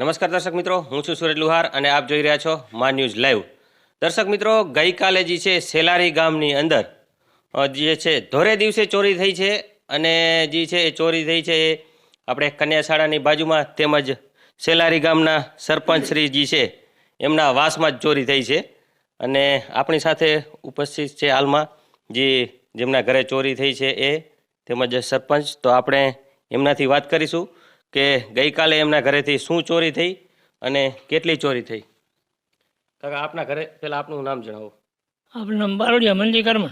નમસ્કાર દર્શક મિત્રો, હું છું સુરજ લુહાર અને આપ જોઈ રહ્યા છો મા ન્યૂઝ લાઈવ. દર્શક મિત્રો, ગઈકાલે જે છે સેલારી ગામની અંદર જે છે ધોરે દિવસે ચોરી થઈ છે અને જે છે એ ચોરી થઈ છે એ આપણે કન્યા શાળાની બાજુમાં તેમજ સેલારી ગામના સરપંચ શ્રી જે છે એમના વાસમાં જ ચોરી થઈ છે. અને આપણી સાથે ઉપસ્થિત છે હાલમાં જે જેમના ઘરે ચોરી થઈ છે એ તેમજ સરપંચ, તો આપણે એમનાથી વાત કરીશું. કે ગઈકાલે એમના ઘરેથી શું ચોરી થઈ અને કેટલી ચોરી થઈ? કાકા આપના ઘરે પહેલાં આપનું નામ જણાવો. આપણું બારોડિયા મંદી કર્મ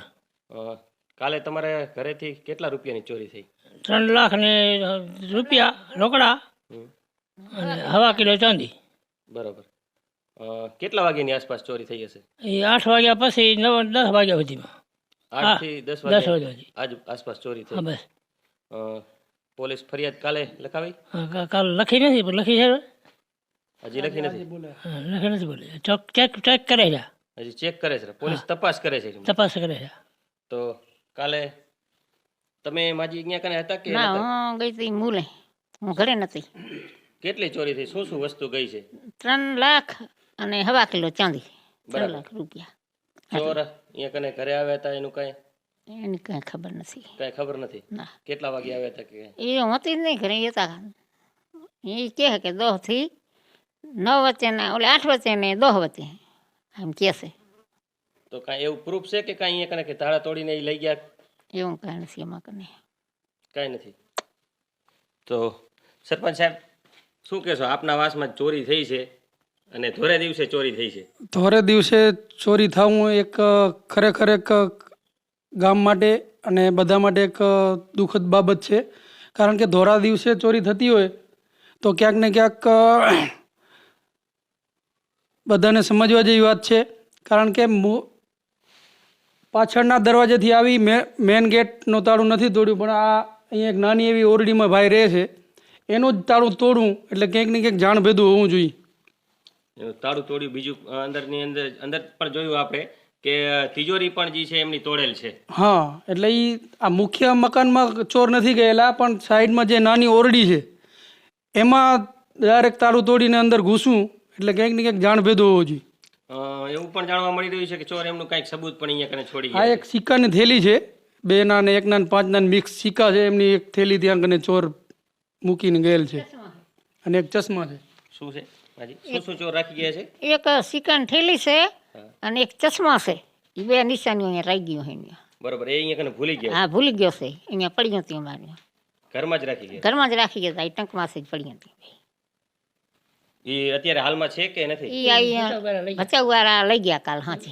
કાલે તમારે ઘરેથી કેટલા રૂપિયાની ચોરી થઈ? ત્રણ લાખ ને રૂપિયા રોકડા અને હવા કિલો ચાંદી. બરોબર. કેટલા વાગ્યાની આસપાસ ચોરી થઈ હશે? એ આઠ વાગ્યા પછી નવ દસ વાગ્યા સુધીમાં. આઠથી દસ વાગ્યા આસપાસ ચોરી થઈ. બસ. પોલીસ ફરિયાદ કાલે લખાવી? કાલ લખી નથી પણ લખી છે હજી લખી નથી? લખી નથી બોલે. ચોક ચેક ચેક કરે છે. હજી ચેક કરે છે? પોલીસ તપાસ કરે છે? તપાસ કરે છે. તો કાલે તમે માજી અહીંયા કને હતા કે ના હું ગઈ હતી મૂલે. હું ઘરે નથી. કેટલી ચોરી થઈ? શું શું વસ્તુ ગઈ છે? ત્રણ લાખ અને હવા કિલો ચાંદી. ત્રણ લાખ રૂપિયા. ચોર અહીંયા કને ઘરે આવ્યા હતા? એનું કઈ એની કાંઈ ખબર નથી. કઈ ખબર નથી? ના. કેટલા વાગે આવ્યા હતા કે? એ હોતી જ નહીં ઘરે એ હતા. એ કહે કે દોહથી નવ વચ્ચે ને ઓલે આઠ વચ્ચે ને દોહ વચ્ચે એમ કહે છે. તો કાંઈ એવું પ્રૂફ છે કે કાંઈ અહીંયા કને કે તાળા તોડીને એ લઈ ગયા? એવું કાંઈ નથી એમાં કને. કાંઈ નથી. તો સરપંચ સાહેબ શું કહેશો? આપના વાસમાં ચોરી થઈ છે અને ધોરે દિવસે ચોરી થઈ છે. ધોરે દિવસે ચોરી થવું એક ખરેખર એક ગામ માટે અને બધા માટે એક દુઃખદ બાબત છે. કારણ કે ધોરા દિવસે ચોરી થતી હોય તો ક્યાંક ને ક્યાંક બધાને સમજવા જેવી વાત છે. કારણ કે પાછળના દરવાજેથી આવી મેન ગેટનું તાળું નથી તોડ્યું, પણ આ અહીંયા એક નાની એવી ઓરડીમાં ભાઈ રહે છે. એનું જ તાળું તોડવું એટલે ક્યાંક ને ક્યાંક જાણ ભેદું હોવું જોઈએ. તાળું તોડ્યું, બીજું અંદરની અંદર અંદર પણ જોયું આપણે. કે તિજોરી પણ જે છે એમની તોડેલ છે? હા એટલે એ આ મુખ્ય મકાનમાં ચોર નથી ગયેલા પણ સાઈડમાં જે નાની ઓરડી છે એમાં ડાયરેક્ટ તાળું તોડીને અંદર ઘૂસું એટલે ક્યાંક ને ક્યાંક જાણ ભેદો હોવો જોઈએ. એવું પણ જાણવા મળી રહ્યું છે કે ચોર એમનું કંઈક સબૂત પણ અહીંયા કને છોડી આ એક સિક્કાની થેલી છે બે ના ને એક ના ને પાંચ ના મિક્સ સિક્કા છે એમની એક થેલી ત્યાં કને ચોર મૂકીને ગયેલ છે. અને એક ચશ્મા છે. શું છે? શું શું ચોર રાખી ગયા છે? એક સિક્કાની થેલી છે અને એક ચશ્મા છે. એ બે નિશાનીઓ અહીંયા રહી ગયું અહીંયા. બરોબર એ અહીંયા કને ભૂલી ગયા? હા ભૂલી ગયો છે. અહીંયા પડી ગયો હતી અમારે ઘરમાં જ રાખી ગયા? ઘરમાં જ રાખી ગયા હતા. ટંકમાં જ પડી હતી એ અત્યારે હાલમાં છે કે નથી? એ અહીંયા બચાવ લઈ ગયા કાલ હાંચે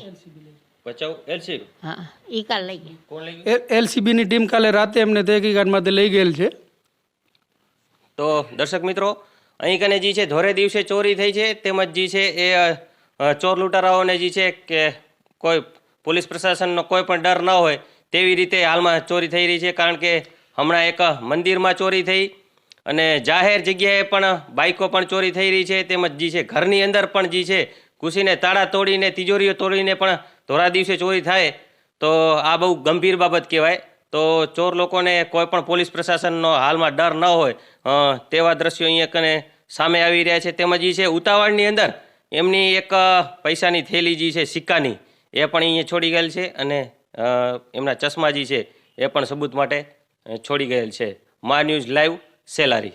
બચાવ હા એ કાલ લઈ ગયા. કોણ લઈ ગયું? એલસીબીની ટીમ કાલે રાતે એમને તહેકીકાત માટે લઈ ગયેલ છે. તો દર્શક મિત્રો અહીં કને જે છે ધોરે દિવસે ચોરી થઈ છે તેમજ જે છે એ ચોર લૂંટારાઓને જે છે કે કોઈ પોલીસ પ્રશાસનનો કોઈ પણ ડર ન હોય તેવી રીતે હાલમાં ચોરી થઈ રહી છે. કારણ કે હમણાં એક મંદિરમાં ચોરી થઈ અને જાહેર જગ્યાએ પણ બાઇકો પણ ચોરી થઈ રહી છે. તેમજ જે છે ઘરની અંદર પણ જે છે ઘૂસીને તાળા તોડીને, તિજોરીઓ તોડીને પણ ધોરા દિવસે ચોરી થાય તો આ બહુ ગંભીર બાબત કહેવાય. તો ચોર લોકોને કોઈ પણ પોલીસ પ્રશાસનનો હાલમાં ડર ન હોય તેવા દ્રશ્યો અહીંયા કને સામે આવી રહ્યા છે. તેમજ એ છે ઉતાવળની અંદર એમની એક પૈસાની થેલી જે છે, સિક્કાની, એ પણ અહીંયા છોડી ગયેલ છે અને એમના ચશ્મા જે છે, એ પણ સબૂત માટે છોડી ગયેલ છે. મા ન્યૂઝ લાઈવ, સેલારી.